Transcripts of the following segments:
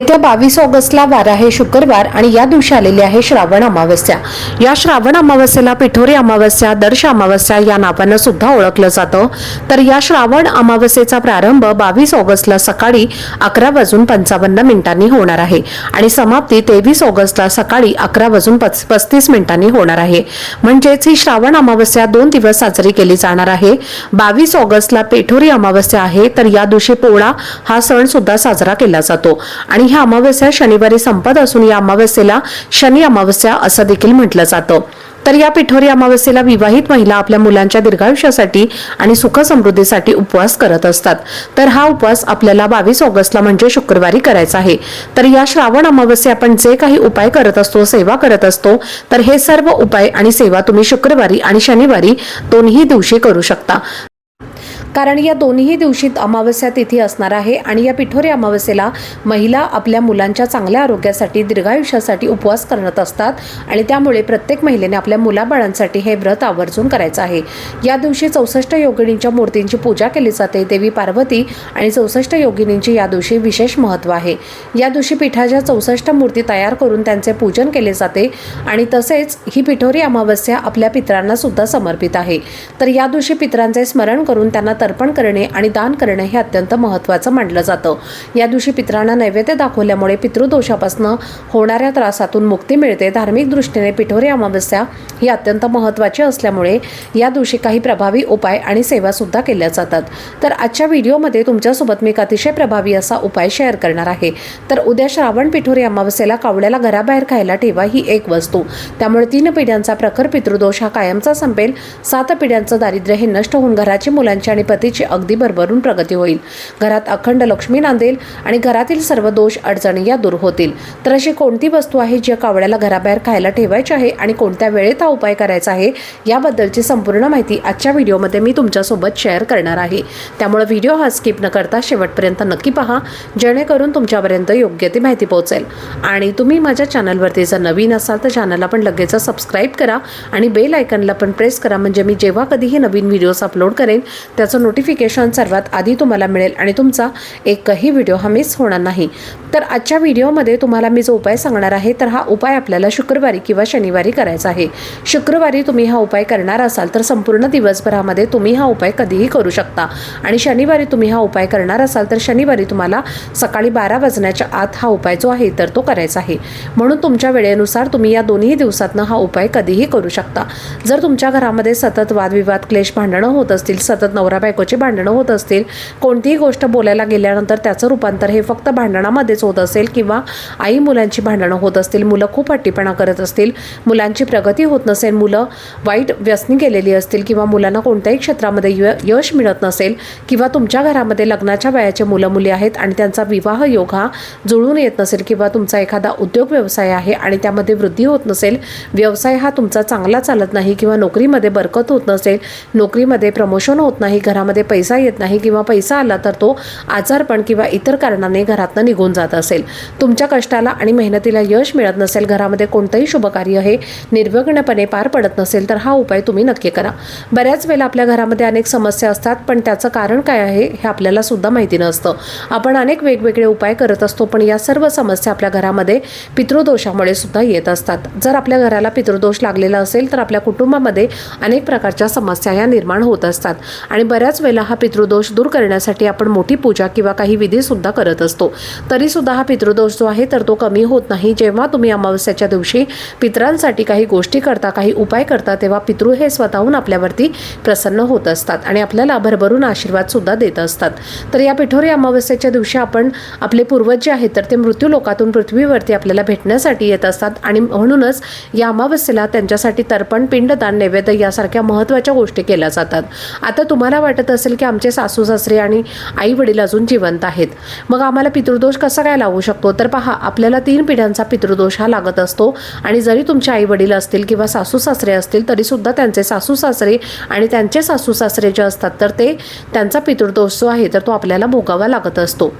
येत्या बावीस ऑगस्टला वार आहे शुक्रवार आणि या दिवशी आलेली आहे श्रावण अमावस्या. या श्रावण अमावस्येला पिठोरी अमावस्या दर्श अमावस्या या नावानं सुद्धा ओळखलं जातं. तर या श्रावण अमावस्येचा प्रारंभ बावीस ऑगस्टला सकाळी अकरा वाजून पंचावन्न मिनिटांनी होणार आहे आणि समाप्ती तेवीस ऑगस्टला सकाळी अकरा वाजून पस्तीस मिनिटांनी होणार आहे. म्हणजेच ही श्रावण अमावस्या दोन दिवस साजरी केली जाणार आहे. बावीस ऑगस्टला पेठोरी अमावस्या आहे तर या दिवशी पोळा हा सण सुद्धा साजरा केला जातो. आणि ह्या अमावस्या शनिवारी संपत असून या अमावस्येला शनी अमावस्या असं देखील म्हटलं जातं. तर या पिठोरी अमावस्येला विवाहित महिला आपल्या मुलांच्या दीर्घायुष्यासाठी आणि सुख समृद्धीसाठी उपवास करत असतात. तर हा उपवास आपल्याला बावीस ऑगस्टला म्हणजे शुक्रवारी करायचा आहे. तर या श्रावण अमावस्या आपण जे काही उपाय करत असतो सेवा करत असतो तर हे सर्व उपाय आणि सेवा तुम्ही शुक्रवारी आणि शनिवारी दोन्ही दिवशी करू शकता. कारण या दोन्ही दिवशी अमावस्या तिथी असणार आहे आणि या पिठोरी अमावस्येला महिला आपल्या मुलांच्या चांगल्या आरोग्यासाठी दीर्घायुष्यासाठी उपवास करत असतात आणि त्यामुळे प्रत्येक महिलेने आपल्या मुलाबाळांसाठी हे व्रत आवर्जून करायचं आहे. या दिवशी चौसष्ट योगिनींच्या मूर्तींची पूजा केली जाते. देवी पार्वती आणि चौसष्ट योगिनींची या दिवशी विशेष महत्त्व आहे. या दिवशी पिठाच्या चौसष्ट मूर्ती तयार करून त्यांचे पूजन केले जाते आणि तसेच ही पिठोरी अमावस्या आपल्या पित्रांना सुद्धा समर्पित आहे. तर या दिवशी पित्रांचे स्मरण करून त्यांना तर्पण करणे आणि दान करणे हे अत्यंत महत्त्वाचं मानलं जातं. या दिवशी पितरांना नैवेद्य दाखवल्यामुळे पितृदोषापासून होणाऱ्या त्रासातून मुक्ती मिळते. धार्मिक दृष्टीने पिठोरी अमावस्या ही अत्यंत महत्त्वाची असल्यामुळे या दिवशी काही प्रभावी उपाय आणि सेवा सुद्धा केल्या जातात. तर आजच्या व्हिडिओमध्ये तुमच्यासोबत मी एक अतिशय प्रभावी असा उपाय शेअर करणार आहे. तर उद्या श्रावण पिठोरी अमावस्येला कावड्याला घराबाहेर खायला ठेवा ही एक वस्तू. त्यामुळे तीन पिढ्यांचा प्रखर पितृदोष हा कायमचा संपेल. सात पिढ्यांचं दारिद्र्य हे नष्ट होऊन घराची मुलांची आणि पतीची अगदी भरभरून प्रगती होईल. घरात अखंड लक्ष्मी नांदेल आणि घरातील सर्व दोष अडचणी या दूर होतील. तर अशी कोणती वस्तू आहे जी कावड्याला घराबाहेर खायला ठेवायची आहे आणि कोणत्या वेळेत हा उपाय करायचा आहे? याबद्दलची संपूर्ण माहिती आजच्या व्हिडिओमध्ये मी तुमच्यासोबत शेअर करणार आहे. त्यामुळे व्हिडिओ हा स्किप न करता शेवटपर्यंत नक्की पहा. जेणेकरून तुमच्यापर्यंत योग्य ती माहिती पोहोचेल. आणि तुम्ही माझ्या चॅनलवरती जर नवीन असाल तर चॅनलला पण लगेच सबस्क्राईब करा आणि बेल आयकनला पण प्रेस करा. म्हणजे मी जेव्हा कधीही नवीन व्हिडिओज अपलोड करेन त्याचं नोटिफिकेशन सर्वात आधी तुम्हाला मिळेल आणि तुमचा एकही व्हिडिओ हा मिस होणार नाही. तर आजच्या व्हिडिओमध्ये तुम्हाला मी जो उपाय सांगणार आहे तर हा उपाय आपल्याला शुक्रवारी किंवा शनिवारी करायचा आहे. शुक्रवारी तुम्ही हा उपाय करणार असाल तर संपूर्ण दिवसभरामध्ये तुम्ही हा उपाय कधीही करू शकता. आणि शनिवारी तुम्ही हा उपाय करणार असाल तर शनिवारी तुम्हाला सकाळी बारा वाजण्याच्या आत हा उपाय जो आहे तर तो करायचा आहे. म्हणून तुमच्या वेळेनुसार तुम्ही या दोन्ही दिवसातनं हा उपाय कधीही करू शकता. जर तुमच्या घरामध्ये सतत वादविवाद क्लेश भांडणं होत असतील सतत नवरा बायकोची भांडणं होत असतील कोणतीही गोष्ट बोलायला गेल्यानंतर त्याचं रूपांतर हे फक्त भांडणामध्येच होत असेल किंवा आई मुलांची भांडणं होत असतील मुलं खूप हट्टीपणा करत असतील मुलांची प्रगती होत नसेल मुलं वाईट व्यसनी गेलेली असतील किंवा मुलांना कोणत्याही क्षेत्रामध्ये य यश मिळत नसेल किंवा तुमच्या घरामध्ये लग्नाच्या वयाचे मुलं मुली आहेत आणि त्यांचा विवाह योग हा जुळून येत नसेल किंवा तुमचा एखादा उद्योग व्यवसाय आहे आणि त्यामध्ये वृद्धी होत नसेल व्यवसाय हा तुमचा चांगला चालत नाही किंवा नोकरीमध्ये बरकत होत नसेल नोकरीमध्ये प्रमोशन होत नाही घरामध्ये पैसा येत नाही किंवा पैसा आला तर तो आजारपण किंवा इतर कारणाने घरातनं निघून जात असेल. तुमच्या कष्टाला आणि मेहनतीला यश मिळत नसेल घरामध्ये कोणतंही शुभकार्य हे निर्विघ्नपणे पार पडत नसेल तर हा उपाय तुम्ही नक्की करा. बऱ्याच वेळेला आपल्या घरामध्ये अनेक समस्या असतात पण त्याचं कारण काय आहे हे आपल्याला सुद्धा माहिती नसतं. आपण अनेक वेगवेगळे उपाय करत असतो पण या सर्व समस्या आपल्या घरामध्ये पितृदोषामुळे सुद्धा येत असतात. जर आपल्या घराला पितृदोष लागलेला असेल तर आपल्या कुटुंबामध्ये अनेक प्रकारच्या समस्या या निर्माण होत असतात. आणि बऱ्याच वेळेला हा पितृदोष दूर करण्यासाठी आपण मोठी पूजा किंवा काही विधीसुद्धा करत असतो. तरीसुद्धा हा पितृदोष जो आहे तर तो कमी होत नाही. जेव्हा तुम्ही अमावस्याच्या दिवशी पितरांसाठी काही गोष्टी करता काही उपाय करता तेव्हा पितृ हे स्वतःहून आपल्यावरती प्रसन्न होत असतात आणि आपल्याला भरभरून आशीर्वादसुद्धा देत असतात. तर या पिठोरी अमावस्याच्या दिवशी आपण आपले पूर्वज जे आहेत तर ते मृत्यू लोकातून पृथ्वीवरती आपल्याला भेटण्यासाठी येत असतात आणि म्हणूनच या अमावस्येला त्यांच्यासाठी तर्पण पिंडदान नैवेद्य यासारख्या महत्त्वाच्या गोष्टी केल्या जातात. आता तुम्हाला वाटत वाटत असेल की आमचे सासू सासरे आणि आई वडील अजून जिवंत आहेत. मग आम्हाला पितृदोष कसा काय लागू शकतो? तर पहा आपल्याला तीन पिढ्यांचा पितृदोष हा लागत असतो. आणि जरी तुमचे आई वडील असतील किंवा सासू सासरे असतील तरी सुद्धा त्यांचे सासू सासरे आणि त्यांचे सासू सासरे जे असतात तर ते त्यांचा पितृदोष जो आहे तर तो आपल्याला भोगावा लागत असतो.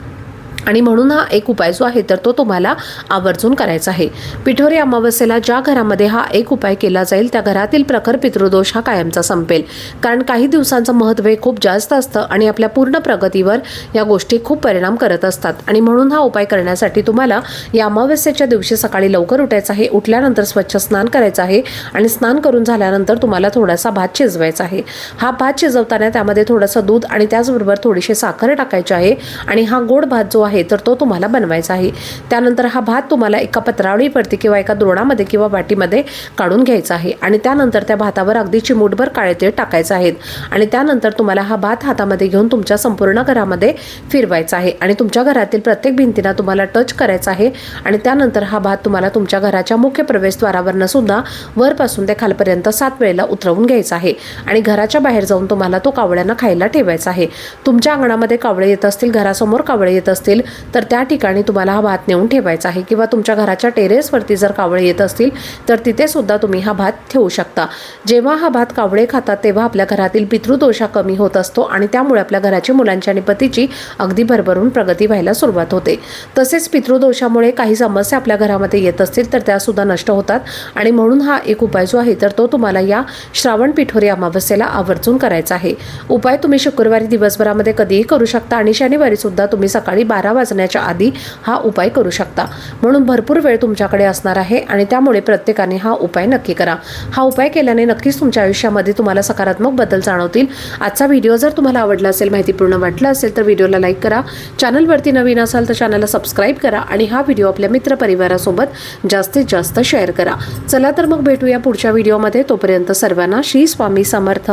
आणि म्हणून हा एक उपाय जो आहे तर तो तुम्हाला आवर्जून करायचा आहे. पिठोरी अमावस्येला ज्या घरामध्ये हा एक उपाय केला जाईल त्या घरातील प्रखर पितृदोष हा कायमचा संपेल. कारण काही दिवसांचं महत्त्व हे खूप जास्त असतं आणि आपल्या पूर्ण प्रगतीवर या गोष्टी खूप परिणाम करत असतात. आणि म्हणून हा उपाय करण्यासाठी तुम्हाला या अमावस्येच्या दिवशी सकाळी लवकर उठायचं आहे उठल्यानंतर स्वच्छ स्नान करायचं आहे आणि स्नान करून झाल्यानंतर तुम्हाला थोडासा भात शिजवायचा आहे. हा भात शिजवताना त्यामध्ये थोडंसं दूध आणि त्याचबरोबर थोडीशी साखर टाकायची आहे आणि हा गोड भात जो आहे आहे तर तो तुम्हाला बनवायचा आहे. त्यानंतर हा भात तुम्हाला एका पत्रावळीवरती किंवा एका द्रोणामध्ये किंवा वाटीमध्ये काढून घ्यायचा आहे. आणि त्यानंतर त्या भातावर अगदी चिमूटभर काळे तेल टाकायचं आहेत. आणि त्यानंतर तुम्हाला हा भात हातामध्ये घेऊन तुमच्या संपूर्ण घरामध्ये फिरवायचा आहे. आणि तुमच्या घरातील प्रत्येक भिंतीला तुम्हाला टच करायचा आहे. आणि त्यानंतर हा भात तुम्हाला तुमच्या घराच्या मुख्य प्रवेशद्वारावरनं सुद्धा वरपासून ते खालपर्यंत सात वेळेला उतरवून घ्यायचा आहे. आणि घराच्या बाहेर जाऊन तुम्हाला तो कावळ्यांना खायला ठेवायचा आहे. तुमच्या अंगणामध्ये कावळे येत असतील घरासमोर कावळे येत असतील तर त्या ठिकाणी तुम्हाला हा भात नेऊन ठेवायचा आहे किंवा तुमच्या घराच्या टेरेसवरती जर कावळे येत असतील तर तिथे सुद्धा तुम्ही हा भात ठेवू शकता. जेव्हा हा भात कावळे खातात तेव्हा आपल्या घरातील पितृदोषा कमी होत असतो आणि त्यामुळे आपल्या घराची मुलांची आणि पतीची अगदी भरभरून प्रगती व्हायला सुरुवात होते. तसेच पितृदोषामुळे काही समस्या आपल्या घरामध्ये येत असतील तर त्या सुद्धा नष्ट होतात आणि म्हणून हा एक उपाय जो आहे तर तो तुम्हाला या श्रावण पिठोरी अमावस्येला आवर्जून करायचा आहे. उपाय तुम्ही शुक्रवारी दिवसभरामध्ये कधीही करू शकता आणि शनिवारी सुद्धा तुम्ही सकाळी बारा बारा वाजण्याच्या आधी हा उपाय करू शकता. म्हणून भरपूर वेळ तुमच्याकडे असणार आहे आणि त्यामुळे प्रत्येकाने हा उपाय नक्की करा. हा उपाय केल्याने नक्कीच तुमच्या आयुष्यामध्ये तुम्हाला सकारात्मक बदल जाणवतील. आजचा व्हिडिओ जर तुम्हाला आवडला असेल माहितीपूर्ण वाटला असेल तर व्हिडिओला लाईक करा. चॅनलवरती नवीन असाल तर चॅनलला सबस्क्राईब करा आणि हा व्हिडिओ आपल्या मित्रपरिवारासोबत जास्तीत जास्त शेअर करा. चला तर मग भेटूया पुढच्या व्हिडिओमध्ये. तोपर्यंत सर्वांना श्री स्वामी समर्थ.